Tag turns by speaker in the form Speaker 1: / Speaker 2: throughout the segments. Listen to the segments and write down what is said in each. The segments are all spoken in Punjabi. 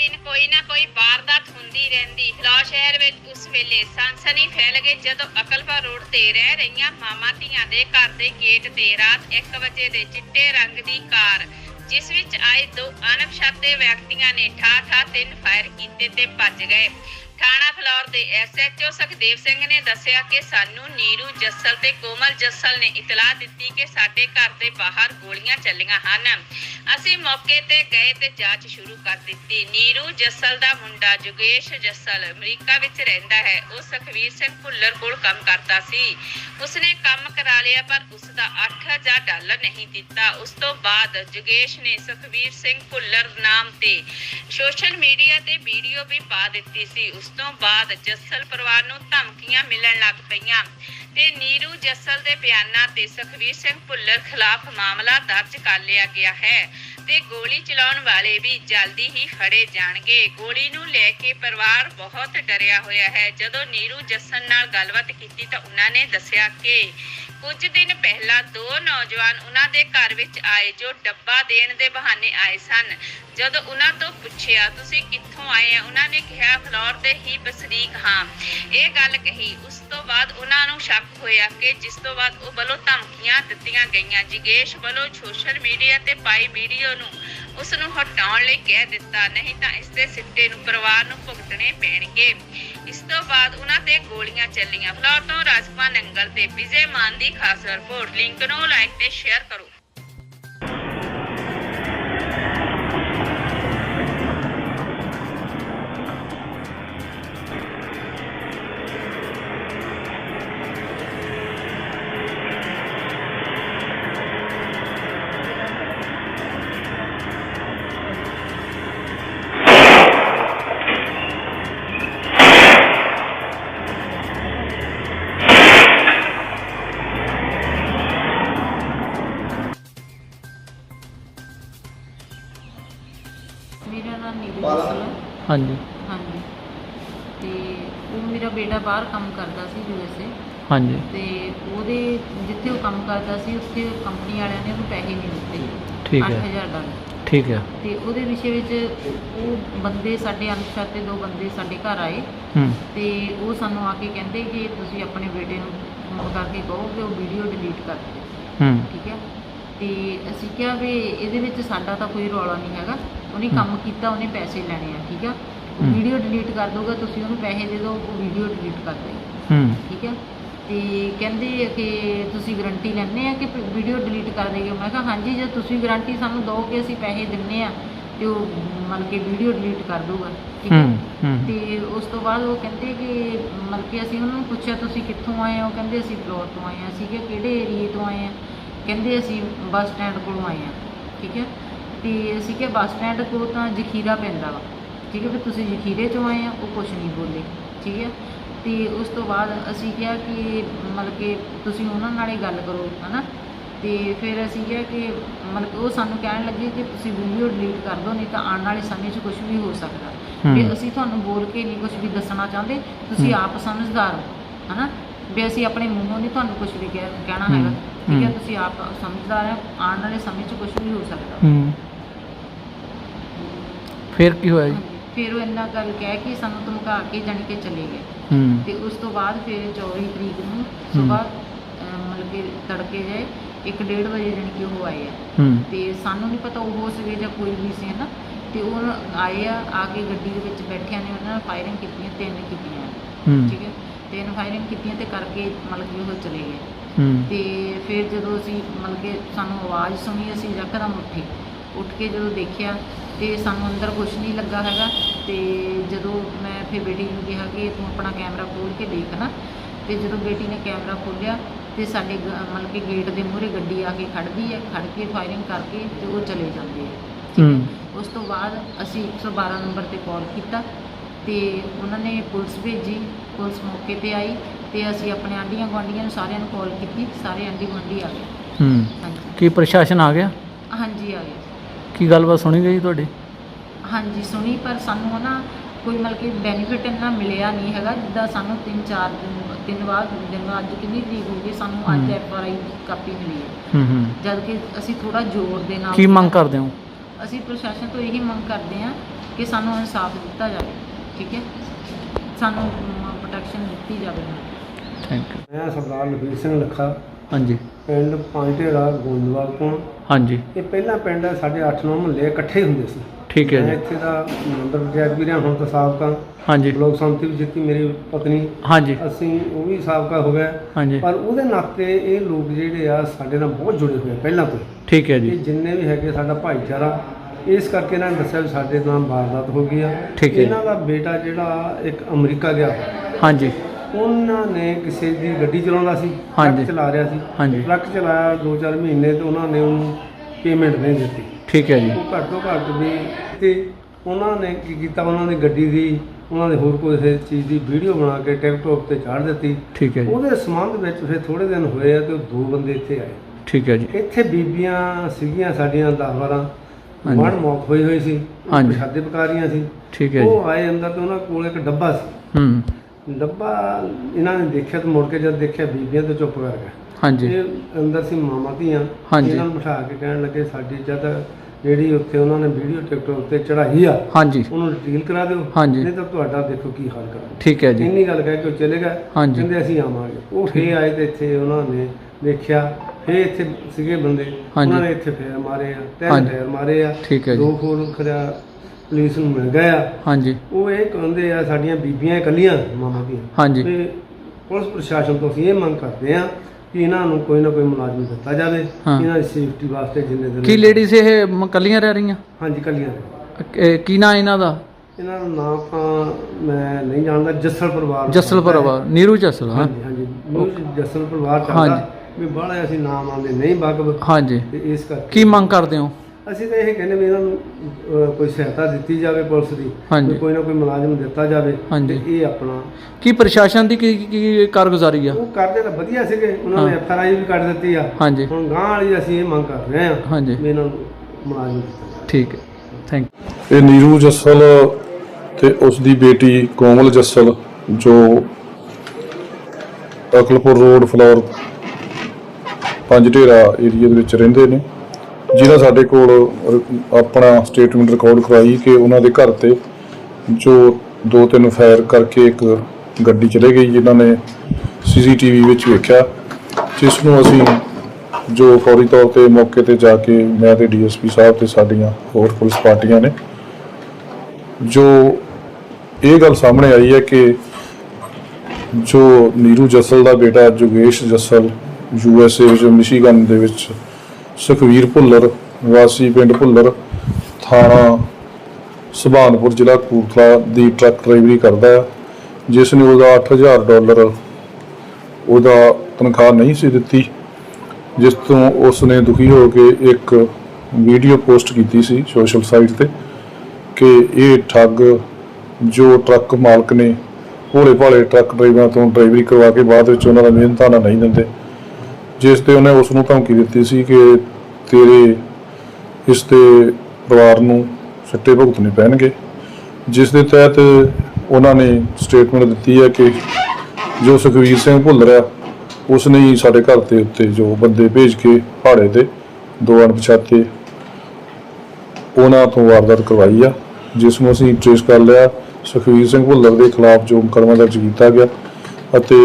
Speaker 1: ਦਿਨ ਕੋਈ ਨਾ ਕੋਈ ਵਾਰਦਾਤ ਹੁੰਦੀ ਰਹਿੰਦੀ। ਫਿਲੌਰ ਸ਼ਹਿਰ ਵਿੱਚ ਉਸ ਵੇਲੇ ਸਨਸਨੀ ਫੈਲ ਗਈ ਜਦੋਂ ਅਕਲਪਾ ਰੋਡ ਤੇ ਰਹਿ ਰਹੀਆਂ ਮਾਮਾ ਧੀਆਂ ਦੇ ਘਰ ਦੇ ਗੇਟ ਤੇ ਰਾਤ 1 ਵਜੇ ਦੇ ਚਿੱਟੇ ਰੰਗ ਦੀ ਕਾਰ, ਜਿਸ ਵਿੱਚ ਆਏ ਦੋ ਅਣਪਛਾਤੇ ਵਿਅਕਤੀਆਂ ਨੇ ਠਾ ਠਾ ਤਿੰਨ ਫਾਇਰ ਕੀਤੇ ਤੇ ਭੱਜ ਗਏ। ਥਾਣਾ ਫਲੌਰ ਦੇ ਐਸਐਚਓ ਸੁਖਦੇਵ ਸਿੰਘ ਨੇ ਦੱਸਿਆ ਕਿ ਸਾਨੂੰ ਨੀਰੂ ਜੱਸਲ ਤੇ ਕੋਮਲ ਜੱਸਲ ਨੇ ਇਤਲਾਹ ਦਿੱਤੀ ਕਿ ਸਾਡੇ ਘਰ ਦੇ ਬਾਹਰ ਗੋਲੀਆਂ ਚੱਲੀਆਂ ਹਨ। ਅਸੀਂ ਮੌਕੇ ਤੇ ਗਏ ਤੇ ਜਾਂਚ ਸ਼ੁਰੂ ਕਰ ਦਿੱਤੀ। ਨੀਰੂ ਜੱਸਲ ਦਾ ਮੁੰਡਾ ਜੁਗੇਸ਼ ਜੱਸਲ ਅਮਰੀਕਾ ਵਿੱਚ ਰਹਿੰਦਾ ਹੈ। ਉਹ ਸੁਖਵੀਰ ਸਿੰਘ ਭੁੱਲਰ ਕੋਲ ਕੰਮ ਕਰਦਾ ਸੀ। ਉਸਨੇ ਕੰਮ ਕਰਾ ਲਿਆ, ਪਰ ਉਸ ਦਾ 8000 ਡਾਲਰ ਨਹੀਂ ਦਿੱਤਾ। ਉਸ ਤੋਂ ਬਾਅਦ ਜੁਗੇਸ਼ ਨੇ ਸੁਖਵੀਰ ਸਿੰਘ ਭੁੱਲਰ ਨਾਮ ਤੇ ਸੋਸ਼ਲ ਮੀਡੀਆ ਤੇ ਵੀਡੀਓ ਵੀ ਪਾ ਦਿੱਤੀ ਸੀ। ਉਸ ਤੋਂ ਬਾਅਦ ਜੱਸਲ ਪਰਿਵਾਰ ਨੂੰ ਧਮਕੀਆਂ ਮਿਲਣ ਲੱਗ ਪਈਆਂ ਤੇ ਨੀਰੂ ਜੱਸਲ ਦੇ ਬਿਆਨਾਂ ਤੇ ਸੁਖਵੀਰ ਸਿੰਘ ਭੁੱਲਰ ਖਿਲਾਫ ਮਾਮਲਾ ਦਰਜ ਕਰ ਲਿਆ ਗਿਆ ਹੈ। ਤੇ ਗੋਲੀ ਚਲਾਉਣ ਵਾਲੇ ਵੀ ਜਲਦੀ ਹੀ ਫੜੇ ਜਾਣਗੇ। ਗੋਲੀ ਨੂੰ ਲੈ ਕੇ ਪਰਿਵਾਰ ਬਹੁਤ ਡਰਿਆ ਹੋਇਆ ਹੈ। ਜਦੋਂ ਨੀਰੂ ਜੱਸਲ ਨਾਲ ਗੱਲਬਾਤ ਕੀਤੀ ਤਾਂ ਉਹਨਾਂ ਨੇ ਦੱਸਿਆ ਕਿ ਕੁਝ ਦਿਨ ਪਹਿਲਾਂ ਦੋ ਨੌਜਵਾਨ ਉਹਨਾਂ ਦੇ ਘਰ ਵਿੱਚ ਆਏ ਜੋ ਡੱਬਾ ਦੇਣ ਦੇ ਬਹਾਨੇ ਆਏ ਸਨ। ਜਦੋਂ ਉਹਨਾਂ ਤੋਂ ਪੁੱਛਿਆ, ਤੁਸੀਂ ਕਿੱਥੋਂ ਆਏ ਆ? ਉਹਨਾਂ ਨੇ ਕਿਹਾ, ਫਲੋਰ ਦੇ ਹੀ ਬਸਰੀਕ ਹਾਂ। ਇਹ ਗੱਲ ਕਹੀ। ਉਸ ਤੋਂ ਬਾਅਦ ਉਹਨਾਂ ਨੂੰ ਸ਼ੱਕ ਹੋਇਆ ਕਿ ਜਿਸ ਤੋਂ ਬਾਅਦ ਉਹ ਵੱਲੋਂ ਧਮਕੀਆਂ ਦਿੱਤੀਆਂ ਗਈਆਂ। ਜਿਗੇਸ਼ ਵੱਲੋਂ ਸੋਸ਼ਲ ਮੀਡੀਆ ਤੇ ਪਾਈ ਵੀਡੀਓ ਨੂੰ ਉਸ ਨੂੰ ਹਟਾਉਣ ਲਈ ਕਹਿ ਦਿੱਤਾ, ਨਹੀਂ ਤਾਂ ਇਸ ਦੇ ਸਿੱਟੇ ਨੂੰ ਪਰਿਵਾਰ ਨੂੰ ਭੁਗਤਣੇ ਪੈਣਗੇ। ਇਸ ਤੋਂ ਬਾਅਦ ਉਹਨਾਂ ਤੇ ਗੋਲੀਆਂ ਚੱਲੀਆਂ। ਫਲੋਰ ਤੋਂ ਰਾਜਪਾਲ ਨੰਗਲ ਤੇ ਵਿਜੇ ਮਾਨ ਦੀ ਖਾਸ ਰਿਪੋਰਟ। ਲਿੰਕ ਨੂੰ ਲਾਈਕ ਤੇ ਸ਼ੇਅਰ ਕਰੋ।
Speaker 2: ਮੇਰਾ ਨਾਮ ਨੀਰੂ। ਜਸਲ ਹੈ
Speaker 3: ਹਾਂਜੀ।
Speaker 2: ਹਾਂਜੀ। ਤੇ ਉਹ ਮੇਰਾ ਬੇਟਾ ਬਾਹਰ ਕੰਮ ਕਰਦਾ ਸੀ ਯੂਐਸਏ
Speaker 3: ਹਾਂਜੀ।
Speaker 2: ਤੇ ਉਹਦੇ ਜਿੱਥੇ ਉਹ ਕੰਮ ਕਰਦਾ ਸੀ ਉੱਥੇ ਕੰਪਨੀ ਵਾਲਿਆਂ ਨੇ ਉਹਨੂੰ ਪੈਸੇ ਨਹੀਂ ਦਿੱਤੇ।
Speaker 3: ਠੀਕ ਹੈ।
Speaker 2: 8000 ਡਾਲਰ।
Speaker 3: ਠੀਕ ਹੈ।
Speaker 2: ਤੇ ਉਹਦੇ ਵਿਸ਼ੇ ਵਿੱਚ ਉਹ ਬੰਦੇ ਸਾਡੇ ਅਣਪਛਾਤੇ ਦੋ ਬੰਦੇ ਸਾਡੇ ਘਰ ਆਏ।
Speaker 3: ਹੂੰ।
Speaker 2: ਤੇ ਉਹ ਸਾਨੂੰ ਆ ਕੇ ਕਹਿੰਦੇ ਕਿ ਤੁਸੀਂ ਆਪਣੇ ਬੇਟੇ ਨੂੰ ਫੋਨ ਕਰਕੇ ਕਹੋ ਕਿ ਉਹ ਵੀਡੀਓ ਡਿਲੀਟ ਕਰ ਦੇ
Speaker 3: ਹੂੰ।
Speaker 2: ਠੀਕ ਹੈ। ਤੇ ਅਸੀਂ ਕਿਹਾ ਵੀ ਇਹਦੇ ਵਿੱਚ ਸਾਡਾ ਤਾਂ ਕੋਈ ਰੌਲਾ ਨਹੀਂ ਹੈਗਾ। ਉਹਨੇ ਕੰਮ ਕੀਤਾ ਉਹਨੇ ਪੈਸੇ ਲੈਣੇ ਆ ਠੀਕ ਆ?
Speaker 3: ਹੂੰ।
Speaker 2: ਵੀਡੀਓ ਡਿਲੀਟ ਕਰ ਦੋਗਾ ਤੁਸੀਂ ਉਹਨੂੰ ਪੈਸੇ ਦੇ ਦਿਓ ਉਹ ਵੀਡੀਓ ਡਿਲੀਟ ਕਰ ਦੇਗਾ
Speaker 3: ਹੂੰ।
Speaker 2: ਠੀਕ ਹੈ ਤੇ ਕਹਿੰਦੇ ਕਿ ਤੁਸੀਂ ਗਾਰੰਟੀ ਲੈਂਦੇ ਆ ਕਿ ਵੀਡੀਓ ਡਿਲੀਟ ਕਰ ਦੇਗੇ ਮੈਂ ਕਿਹਾ ਹਾਂਜੀ ਜੇ ਤੁਸੀਂ ਗਾਰੰਟੀ ਸਾਨੂੰ ਦਿਓ ਕਿ ਅਸੀਂ ਪੈਸੇ ਦਿੰਨੇ ਆ ਤੇ ਉਹ ਮਤਲਬ ਕਿ ਵੀਡੀਓ ਡਿਲੀਟ ਕਰ ਦੂਗਾ ਠੀਕ ਹੈ
Speaker 3: ਹੂੰ ਹੂੰ।
Speaker 2: ਤੇ ਉਸ ਤੋਂ ਬਾਅਦ ਉਹ ਕਹਿੰਦੇ ਕਿ ਮਤਲਬ ਕਿ ਅਸੀਂ ਉਹਨਾਂ ਨੂੰ ਪੁੱਛਿਆ ਤੁਸੀਂ ਕਿੱਥੋਂ ਆਏ ਹੋ? ਕਹਿੰਦੇ ਅਸੀਂ ਫਲੋਰ ਤੋਂ ਆਏ ਹਾਂ ਅਸੀਂ ਕਿਹਾ ਕਿਹੜੇ ਏਰੀਏ ਤੋਂ ਆਏ ਆ ਕਹਿੰਦੇ ਅਸੀਂ ਬੱਸ ਸਟੈਂਡ ਕੋਲੋਂ ਆਏ ਆ ਠੀਕ ਹੈ ਤੇ ਅਸੀਂ ਕਿਹਾ ਬੱਸ ਸਟੈਂਡ ਕੋਲ ਤਾਂ ਜ਼ਖੀਰਾ ਪੈਂਦਾ ਵਾ ਠੀਕ ਹੈ ਵੀ ਤੁਸੀਂ ਜ਼ਖੀਰੇ ਚੋਂ ਆਏ ਆ ਉਹ ਕੁਝ ਨਹੀਂ ਬੋਲੇ ਠੀਕ ਹੈ ਤੇ ਉਸ ਤੋਂ ਬਾਅਦ ਅਸੀਂ ਕਿਹਾ ਕਿ ਮਤਲਬ ਕਿ ਤੁਸੀਂ ਉਹਨਾਂ ਨਾਲ ਹੀ ਗੱਲ ਕਰੋ ਹਨਾ ਤੇ ਫਿਰ ਅਸੀਂ ਕਿਹਾ ਕਿ ਮਤਲਬ ਕਿ ਉਹ ਸਾਨੂੰ ਕਹਿਣ ਲੱਗੇ ਕਿ ਤੁਸੀਂ ਵੀਡੀਓ ਡਿਲੀਟ ਕਰ ਦਿਓ ਨਹੀਂ ਤਾਂ ਆਉਣ ਵਾਲੇ ਸਮੇਂ 'ਚ ਕੁਝ ਵੀ ਹੋ ਸਕਦਾ ਵੀ। ਅਸੀਂ ਤੁਹਾਨੂੰ ਬੋਲ ਕੇ ਨਹੀਂ ਕੁਝ ਵੀ ਦੱਸਣਾ ਚਾਹੁੰਦੇ ਤੁਸੀਂ। ਆਪ ਸਮਝਦਾਰ ਹੋ ਹਨਾ ਵੀ ਅਸੀਂ ਆਪਣੇ ਮੂੰਹੋਂ ਨਹੀਂ ਤੁਹਾਨੂੰ ਕੁਝ ਵੀ ਕਹਿ- ਕਹਿਣਾ। ਹੈਗਾ ਠੀਕ ਹੈ। ਤੁਸੀਂ ਆਪ ਸਮਝਦਾਰ ਹੈ ਆਉਣ ਵਾਲੇ ਸਮੇਂ 'ਚ ਕੁਝ ਵੀ ਹੋ ਸਕਦਾ
Speaker 3: ਫਿਰ ਕੀ ਹੋਇਆ ਜੀ।
Speaker 2: ਫਿਰ ਉਹ ਇੰਨਾ ਗੱਲ ਕਹਿ ਕੇ ਸਾਨੂੰ ਧਮਕਾ ਕੇ ਜਾਣੀ ਕਿ ਚਲੇ ਗਏ।
Speaker 3: ਹੂੰ।
Speaker 2: ਤੇ ਉਸ ਤੋਂ ਬਾਅਦ ਫਿਰ 24 ਤਰੀਕ ਨੂੰ ਸਵੇਰ ਮਤਲਬ ਕਿ ਤੜਕੇ ਜੇ 1:30 ਵਜੇ ਜਾਣੀ ਕਿ ਉਹ ਆਏ ਆ।
Speaker 3: ਹੂੰ।
Speaker 2: ਤੇ ਸਾਨੂੰ ਨਹੀਂ ਪਤਾ ਉਹ ਸੀਗੇ ਜਾਂ ਕੋਈ ਵੀ ਸੀ ਨਾ? ਤੇ ਉਹ ਆਏ ਆ ਆ ਕੇ ਗੱਡੀ ਦੇ ਵਿੱਚ ਬੈਠਿਆਂ ਨੇ ਉਹਨਾਂ ਨੇ ਫਾਇਰਿੰਗ ਕੀਤੀਆਂ ਤਿੰਨ ਕੀਤੀਆਂ।
Speaker 3: ਹੂੰ।
Speaker 2: ਠੀਕ ਹੈ? ਤਿੰਨ ਫਾਇਰਿੰਗ ਕੀਤੀਆਂ ਤੇ ਕਰਕੇ ਮਤਲਬ ਕਿ ਉਹ ਚਲੇ ਗਏ।
Speaker 3: ਹੂੰ।
Speaker 2: ਤੇ ਫਿਰ ਜਦੋਂ ਅਸੀਂ ਮਤਲਬ ਕਿ ਸਾਨੂੰ ਆਵਾਜ਼ ਸੁਣੀ ਅਸੀਂ ਯਕਦਮ ਉੱਠੇ। ਉੱਠ ਕੇ ਜਦੋਂ ਦੇਖਿਆ ਤੇ ਸਾਨੂੰ ਅੰਦਰ ਕੁਝ ਨਹੀਂ ਲੱਗਾ ਹੈਗਾ ਤੇ ਜਦੋਂ ਮੈਂ ਫਿਰ ਬੇਟੀ ਨੂੰ ਕਿਹਾ ਕਿ ਤੂੰ ਆਪਣਾ ਕੈਮਰਾ ਖੋਲ ਕੇ ਦੇਖ ਨਾ ਤੇ ਜਦੋਂ ਬੇਟੀ ਨੇ ਕੈਮਰਾ ਖੋਲ੍ਹਿਆ ਤੇ ਸਾਡੇ ਮਤਲਬ ਕਿ ਗੇਟ ਦੇ ਮੂਹਰੇ ਗੱਡੀ ਆ ਕੇ ਖੜਦੀ ਹੈ ਖੜ ਕੇ ਫਾਇਰਿੰਗ ਕਰਕੇ ਤੇ ਉਹ ਚਲੇ ਜਾਂਦੇ ਆ ਉਸ ਤੋਂ ਬਾਅਦ ਅਸੀਂ 112 ਨੰਬਰ ਤੇ ਕਾਲ ਕੀਤਾ ਤੇ ਉਹਨਾਂ ਨੇ ਪੁਲਿਸ ਭੇਜੀ ਪੁਲਿਸ ਮੌਕੇ ਤੇ ਆਈ ਤੇ ਅਸੀਂ ਆਪਣੇ ਆਂਢੀਆਂ ਗੁਆਂਢੀਆਂ ਨੂੰ ਸਾਰਿਆਂ ਨੂੰ ਕਾਲ ਕੀਤੀ ਸਾਰੇ ਆਂਢੀ ਗੁਆਂਢੀ ਆ ਗਏ।
Speaker 3: ਹੂੰ।
Speaker 2: ਹਾਂਜੀ।
Speaker 3: ਕੀ ਪ੍ਰਸ਼ਾਸਨ ਆ ਗਿਆ?
Speaker 2: ਹਾਂਜੀ ਆ ਗਏ
Speaker 3: ਕੀ ਗੱਲਬਾਤ ਸੁਣੀ ਗਈ ਤੁਹਾਡੀ?
Speaker 2: ਹਾਂਜੀ ਸੁਣੀ ਪਰ ਸਾਨੂੰ ਨਾ ਕੋਈ ਮਤਲਬ ਕਿ ਬੈਨੀਫਿਟ ਇੰਨਾ ਮਿਲਿਆ ਨਹੀਂ ਹੈਗਾ ਜਿੱਦਾਂ ਸਾਨੂੰ ਤਿੰਨ ਚਾਰ ਦਿਨ ਤਿੰਨ ਵਾਰ ਦਿਨ ਅੱਜ ਕਿੰਨੀ ਤਰੀਕ ਹੋ ਗਈ ਸਾਨੂੰ ਅੱਜ। ਐਫ ਆਰ ਆਈ ਕਾਪੀ ਮਿਲੀ ਹੈ।
Speaker 3: ਹੂੰ ਹੂੰ।
Speaker 2: ਜਦ ਕਿ ਅਸੀਂ ਥੋੜਾ ਜ਼ੋਰ ਦੇ ਨਾਲ
Speaker 3: ਕੀ ਮੰਗ ਕਰਦੇ ਹੋ?
Speaker 2: ਅਸੀਂ ਪ੍ਰਸ਼ਾਸਨ ਤੋਂ ਇਹੀ ਮੰਗ ਕਰਦੇ ਹਾਂ ਕਿ ਸਾਨੂੰ ਇਨਸਾਫ ਦਿੱਤਾ ਜਾਵੇ ਠੀਕ ਹੈ? ਸਾਨੂੰ ਪ੍ਰੋਟੈਕਸ਼ਨ ਦਿੱਤੀ ਜਾਵੇ।
Speaker 3: ਥੈਂਕ ਯੂ
Speaker 4: ਮੈਂ ਸਰਦਾਰ ਲਖਵੀਰ ਸਿੰਘ ਲੱਖਾ।
Speaker 3: ਹਾਂਜੀ।
Speaker 4: ਪਿੰਡ ਪਾਂਟੇੜਾ ਗੋਇੰਦਵਾਲ ਤੋਂ
Speaker 3: ਹਾਂਜੀ।
Speaker 4: ਇਹ ਪਹਿਲਾਂ ਪਿੰਡ ਸਾਡੇ 8-9 ਮੁਹੱਲੇ ਇਕੱਠੇ ਹੁੰਦੇ ਸੀ।
Speaker 3: ਠੀਕ ਹੈ
Speaker 4: ਮੈਂ
Speaker 3: ਜੀ
Speaker 4: ਇੱਥੇ ਦਾ ਮੈਂਬਰ ਪੰਚਾਇਤ ਵੀ ਰਿਹਾ ਹੁਣ ਤਾਂ ਸਾਬਕਾ।
Speaker 3: ਹਾਂਜੀ।
Speaker 4: ਬਲੋਕ ਸੰਮਤੀ ਵੀ ਜਿੱਤੀ ਮੇਰੀ ਪਤਨੀ।
Speaker 3: ਹਾਂਜੀ।
Speaker 4: ਅਸੀਂ ਉਹ ਵੀ ਸਾਬਕਾ ਹੋ ਗਿਆ
Speaker 3: ਹਾਂਜੀ।
Speaker 4: ਪਰ ਉਹਦੇ ਨਾਤੇ ਇਹ ਲੋਕ ਜਿਹੜੇ ਆ ਸਾਡੇ ਨਾਲ ਬਹੁਤ ਜੁੜੇ ਹੋਏ ਆ ਪਹਿਲਾਂ ਤੋਂ। ਹੀ।
Speaker 3: ਠੀਕ ਹੈ
Speaker 4: ਇਹ
Speaker 3: ਜੀ
Speaker 4: ਜਿੰਨੇ ਵੀ ਹੈਗੇ ਸਾਡਾ ਭਾਈਚਾਰਾ ਇਸ ਕਰਕੇ ਇਹਨਾਂ ਨੇ ਦੱਸਿਆ ਵੀ ਸਾਡੇ ਨਾਲ ਵਾਰਦਾਤ ਹੋ ਗਈ ਆ।
Speaker 3: ਠੀਕ ਹੈ।
Speaker 4: ਇਹਨਾਂ ਦਾ ਬੇਟਾ ਜਿਹੜਾ ਇੱਕ ਅਮਰੀਕਾ ਗਿਆ।
Speaker 3: ਹਾਂਜੀ।
Speaker 4: ਉਹਨਾਂ ਨੇ ਕਿਸੇ ਦੀ ਗੱਡੀ ਚਲਾਉਂਦਾ ਸੀ
Speaker 3: ਹਾਂਜੀ।
Speaker 4: ਟਰੱਕ ਚਲਾ ਰਿਹਾ ਸੀ।
Speaker 3: ਹਾਂਜੀ।
Speaker 4: ਟਰੱਕ ਚਲਾਇਆ 2-4 ਮਹੀਨੇ ਤੇ ਉਹਨਾਂ ਨੇ ਉਹਨੂੰ ਪੇਮੈਂਟ ਨਹੀਂ ਦਿੱਤੀ।
Speaker 3: ਠੀਕ ਹੈ ਜੀ।
Speaker 4: ਉਹ ਘੱਟ ਤੋਂ ਘੱਟ ਵੀ ਤੇ ਉਹਨਾਂ ਨੇ ਕੀ ਕੀਤਾ ਉਹਨਾਂ ਦੀ ਗੱਡੀ ਦੀ ਉਹਨਾਂ ਦੇ ਹੋਰ ਕੋਈ ਚੀਜ਼ ਦੀ ਵੀਡੀਓ ਬਣਾ ਕੇ ਟਿਕਟੋਕ ਤੇ ਚਾੜ ਦਿੱਤੀ।
Speaker 3: ਠੀਕ ਹੈ ਜੀ।
Speaker 4: ਉਹਦੇ ਸੰਬੰਧ ਵਿੱਚ ਫਿਰ ਥੋੜੇ ਦਿਨ ਹੋਏ ਆ ਤੇ ਉਹ ਦੋ ਬੰਦੇ ਇੱਥੇ ਆਏ।
Speaker 3: ਠੀਕ ਹੈ ਜੀ।
Speaker 4: ਇੱਥੇ ਬੀਬੀਆਂ ਸੀਗੀਆਂ ਸਾਡੀਆਂ 10 12
Speaker 3: ਹਾਂਜੀ।
Speaker 4: ਮੌਤ ਹੋਈ ਹੋਈ ਸੀ।
Speaker 3: ਹਾਂਜੀ।
Speaker 4: ਪ੍ਰਸ਼ਾਦੇ ਪਕਾਰੀਆਂ ਸੀ।
Speaker 3: ਠੀਕ ਹੈ ਜੀ।
Speaker 4: ਉਹ ਆਏ ਅੰਦਰ ਤੇ ਉਹਨਾਂ ਕੋਲ ਇੱਕ ਡੱਬਾ ਸੀ।
Speaker 3: ਹੂੰ।
Speaker 4: ਡੱਬਾ ਇਹਨਾਂ ਨੇ ਦੇਖਿਆ ਤੇ ਮੁੜ ਕੇ ਜਦ ਦੇਖਿਆ ਬੀਬੀਆਂ ਤੇ ਚੁੱਪ ਕਰ ਗਏ
Speaker 3: ਹਾਂਜੀ।
Speaker 4: ਇਹ ਅੰਦਰ ਸੀ ਮਾਮਾ ਧੀਆਂ।
Speaker 3: ਹਾਂਜੀ।
Speaker 4: ਇਹਨਾਂ ਨੂੰ ਬਿਠਾ ਕੇ ਕਹਿਣ ਲੱਗੇ ਸਾਡੀ ਜਦ ਜਿਹੜੀ ਉੱਥੇ ਉਹਨਾਂ ਨੇ ਵੀਡੀਓ ਟਿਕਟੋਕ ਤੇ ਚੜਾਈ ਆ
Speaker 3: ਹਾਂਜੀ।
Speaker 4: ਉਹਨੂੰ ਡੀਲ ਕਰਾ ਦਿਓ।
Speaker 3: ਹਾਂਜੀ।
Speaker 4: ਨਹੀਂ ਤਾਂ ਤੁਹਾਡਾ ਦੇਖੋ ਕੀ ਹਾਲ ਕਰਾਂਗੇ।
Speaker 3: ਠੀਕ ਹੈ ਜੀ।
Speaker 4: ਇੰਨੀ ਗੱਲ ਕਹਿ ਕੇ ਉਹ ਚਲੇ ਗਏ।
Speaker 3: ਹਾਂਜੀ।
Speaker 4: ਕਹਿੰਦੇ ਅਸੀਂ ਆਵਾਂਗੇ। ਉਹ ਫੇਰ ਆਏ ਤੇ ਇੱਥੇ ਉਹਨਾਂ ਨੇ ਦੇਖਿਆ ਫੇਰ ਇੱਥੇ ਸੀਗੇ ਬੰਦੇ।
Speaker 3: ਹਾਂਜੀ।
Speaker 4: ਉਹਨਾਂ ਨੇ ਇੱਥੇ ਫੇਰ ਮਾਰੇ ਆ
Speaker 3: ਹਾਂਜੀ।
Speaker 4: ਫੇਰ ਮਾਰੇ ਆ।
Speaker 3: ਠੀਕ ਹੈ ਜੀ।
Speaker 4: ਦੋ ਖੋਲ ਖਰਿਆ ਪੁਲਿਸ ਨੂੰ ਮਿਲ ਗਏ ਆ।
Speaker 3: ਹਾਂਜੀ।
Speaker 4: ਉਹ ਇਹ ਕਹਿੰਦੇ ਆ ਸਾਡੀਆਂ ਬੀਬੀਆਂ ਇਕੱਲੀਆਂ ਮਾਮਾ ਦੀਆਂ।
Speaker 3: ਹਾਂਜੀ।
Speaker 4: ਤੇ ਪੁਲਿਸ ਪ੍ਰਸ਼ਾਸਨ ਤੋਂ ਅਸੀਂ ਇਹ ਮੰਗ ਕਰਦੇ ਹਾਂ ਕਿ ਇਹਨਾਂ ਨੂੰ ਕੋਈ ਨਾ ਕੋਈ ਮੁਲਾਜ਼ਮ ਦਿੱਤਾ ਜਾਵੇ
Speaker 3: ਹਾਂ।
Speaker 4: ਇਹਨਾਂ ਦੀ ਸੇਫਟੀ ਵਾਸਤੇ ਜਿੰਨੇ ਦਿਨ
Speaker 3: ਕੀ ਲੇਡੀਜ਼ ਇਹ ਮ- ਇਕੱਲੀਆਂ ਰਹਿ ਰਹੀਆਂ?
Speaker 4: ਹਾਂਜੀ ਕੱਲੀਆਂ
Speaker 3: ਕੀ ਨਾਂ ਇਹਨਾਂ ਦਾ?
Speaker 4: ਇਹਨਾਂ ਦਾ ਨਾਮ ਤਾਂ ਮੈਂ ਨਹੀਂ ਜਾਣਦਾ ਜੱਸਲ ਪਰਿਵਾਰ
Speaker 3: ਜਸਲ ਪਰਵਾ ਨੀਰੂ ਜਸਲ ਹਾਂ।
Speaker 4: ਹਾਂਜੀ ਹਾਂਜੀ। ਨਿਊਜ਼ ਜੱਸਲ ਪਰਿਵਾਰ ਚੱਲਦਾ ਵੀ ਬਾਹਲਾ ਅਸੀਂ ਨਾਮ ਆਉਂਦੇ ਨਹੀਂ ਵਾਕਬ
Speaker 3: ਹਾਂਜੀ।
Speaker 4: ਤੇ ਇਸ ਕਰਕੇ
Speaker 3: ਕੀ ਮੰਗ ਕਰਦੇ ਹੋ?
Speaker 4: ਅਸੀਂ ਤਾਂ ਇਹ ਕਹਿੰਦੇ ਵੀ ਇਹਨਾਂ ਨੂੰ ਅਹ, ਕੋਈ ਸਹਾਇਤਾ ਦਿੱਤੀ ਜਾਵੇ ਪੁਲਿਸ ਦੀ
Speaker 3: ਹਾਂਜੀ।
Speaker 4: ਵੀ ਕੋਈ ਨਾ ਕੋਈ ਮੁਲਾਜ਼ਮ ਦਿੱਤਾ ਜਾਵੇ
Speaker 3: ਹਾਂਜੀ।
Speaker 4: ਤੇ ਇਹ ਆਪਣਾ
Speaker 3: ਕੀ ਪ੍ਰਸ਼ਾਸਨ ਦੀ ਕੀ ਕੀ ਕਾਰਗੁਜ਼ਾਰੀ ਆ?
Speaker 4: ਉਹ ਕਰਦੇ ਤਾਂ ਵਧੀਆ ਸੀਗੇ ਉਹਨਾਂ ਨੇ। ਐਫ ਆਰ ਆਈ ਵੀ ਕੱਢ ਦਿੱਤੀ ਆ।
Speaker 3: ਹਾਂਜੀ।
Speaker 4: ਹੁਣ ਗਾਂ ਵਾਲੀ ਅਸੀਂ ਇਹ ਮੰਗ ਕਰ ਰਹੇ ਹਾਂ
Speaker 3: ਹਾਂਜੀ।
Speaker 4: ਵੀ ਇਹਨਾਂ ਨੂੰ ਮੁਲਾਜ਼ਮ ਦਿੱਤਾ ਜਾਵੇ।
Speaker 3: ਠੀਕ ਹੈ। ਥੈਂਕ
Speaker 5: ਇਹ ਨੀਰੂ ਜੱਸਲ ਤੇ ਉਸ ਦੀ ਬੇਟੀ ਕੋਮਲ ਜੱਸਲ ਜੋ ਅਕਲਪੁਰ ਰੋਡ ਫਲੋਰ ਪੰਜ ਢੇਰਾ ਏਰੀਆ ਦੇ ਵਿੱਚ ਰਹਿੰਦੇ ਨੇ। ਜਿਨ੍ਹਾਂ ਸਾਡੇ ਕੋਲ ਆਪਣਾ ਸਟੇਟਮੈਂਟ ਰਿਕਾਰਡ ਕਰਵਾਈ ਕਿ ਉਹਨਾਂ ਦੇ ਘਰ ਤੇ ਜੋ ਦੋ ਤਿੰਨ ਫਾਇਰ ਕਰਕੇ ਇੱਕ ਗੱਡੀ ਚਲੇ ਗਈ, ਜਿਨ੍ਹਾਂ ਨੇ ਸੀਸੀਟੀਵੀ ਵਿੱਚ ਵੇਖਿਆ, ਜਿਸ ਨੂੰ ਅਸੀਂ ਜੋ ਫੌਰੀ ਤੌਰ ਤੇ ਮੌਕੇ ਤੇ ਜਾ ਕੇ ਮੈਂ ਤੇ ਡੀਐਸਪੀ ਸਾਹਿਬ ਤੇ ਸਾਡੀਆਂ ਹੋਰ ਪੁਲਿਸ ਪਾਰਟੀਆਂ ਨੇ, ਜੋ ਇਹ ਗੱਲ ਸਾਹਮਣੇ ਆਈ ਹੈ ਕਿ ਜੋ ਨੀਰੂ ਜੱਸਲ ਦਾ ਬੇਟਾ ਜੋਗੇਸ਼ ਜੱਸਲ ਯੂ ਐਸ ਏ ਵਿੱਚ ਮਿਸ਼ੀਗਨ ਦੇ ਵਿੱਚ ਸੁਖਵੀਰ ਭੁੱਲਰ, ਵਾਸੀ ਪਿੰਡ ਭੁੱਲਰ, ਥਾਣਾ ਸੁਭਾਨਪੁਰ ਜ਼ਿਲ੍ਹਾ ਕਪੂਰਥਲਾ ਦੀ ਟਰੱਕ ਡਰਾਈਵਰੀ ਕਰਦਾ ਹੈ, ਜਿਸ ਨੇ ਉਹਦਾ 8000 ਡਾਲਰ ਉਹਦਾ ਤਨਖਾਹ ਨਹੀਂ ਸੀ ਦਿੱਤੀ, ਜਿਸ ਤੋਂ ਉਸ ਨੇ ਦੁਖੀ ਹੋ ਕੇ ਇੱਕ ਵੀਡੀਓ ਪੋਸਟ ਕੀਤੀ ਸੀ ਸੋਸ਼ਲ ਸਾਈਟ ਤੇ ਕਿ ਇਹ ਠੱਗ ਜੋ ਟਰੱਕ ਮਾਲਕ ਨੇ ਭੋਲੇ ਭਾਲੇ ਟਰੱਕ ਡਰਾਈਵਰਾਂ ਤੋਂ ਡਰਾਈਵਰੀ ਕਰਵਾ ਕੇ ਬਾਅਦ ਵਿੱਚ ਉਹਨਾਂ ਦਾ ਮਿਹਨਤਾਨਾ ਨਹੀਂ ਦਿੰਦੇ ਜਿਸ ਤੇ ਉਹਨੇ ਉਸ ਨੂੰ ਧਮਕੀ ਦਿੱਤੀ ਸੀ ਕਿ ਤੇਰੇ ਇਸ ਤੇ ਪਰਿਵਾਰ ਨੂੰ ਸੱਟੇ ਭੁਗਤਣੇ ਪੈਣਗੇ, ਜਿਸ ਦੇ ਤਹਿਤ ਉਹਨਾਂ ਨੇ ਸਟੇਟਮੈਂਟ ਦਿੱਤੀ ਹੈ ਕਿ ਜੋ ਸੁਖਵੀਰ ਸਿੰਘ ਭੁੱਲ ਰਿਹਾ ਉਸ ਨੇ ਹੀ ਸਾਡੇ ਘਰ ਦੇ ਉੱਤੇ ਜੋ ਬੰਦੇ ਭੇਜ ਕੇ ਪਹਾੜੇ ਤੇ ਦੋ ਅਣਪਛਾਤੇ ਉਹਨਾਂ ਤੋਂ ਵਾਰਦਾਤ ਕਰਵਾਈ ਆ, ਜਿਸ ਨੂੰ ਅਸੀਂ ਟ੍ਰੇਸ ਕਰ ਲਿਆ। ਸੁਖਵੀਰ ਸਿੰਘ ਭੁੱਲਰ ਦੇ ਖਿਲਾਫ ਜੋ ਮੁਕੱਦਮਾ ਦਰਜ ਕੀਤਾ ਗਿਆ ਅਤੇ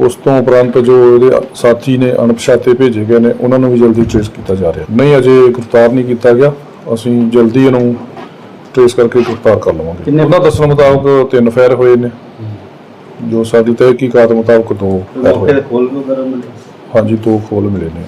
Speaker 5: ਉਸ ਤੋਂ ਉਪਰੰਤ ਜੋ ਇਹਦੇ ਸਾਥੀ ਨੇ ਅਣਪਛਾਤੇ ਭੇਜੇ ਗਏ ਨੇ ਉਹਨਾਂ ਨੂੰ ਵੀ ਜਲਦੀ ਟ੍ਰੇਸ ਕੀਤਾ ਜਾ ਰਿਹਾ। ਨਹੀਂ ਅਜੇ ਗ੍ਰਿਫਤਾਰ ਨਹੀਂ ਕੀਤਾ ਗਿਆ। ਅਸੀਂ ਜਲਦੀ ਇਹਨੂੰ ਟ੍ਰੇਸ ਕਰਕੇ ਗ੍ਰਿਫਤਾਰ ਕਰ ਲਵਾਂਗੇ। ਉਹਨਾਂ ਦੱਸਣ ਮੁਤਾਬਕ ਤਿੰਨ ਫਾਇਰ ਹੋਏ ਨੇ। ਜੋ ਸਾਡੀ ਤਹਿਕੀਕਾਤ ਮੁਤਾਬਕ ਦੋ ਹੋਏ ਹਾਂਜੀ ਦੋ ਖੋਲ ਮਿਲੇ ਨੇ।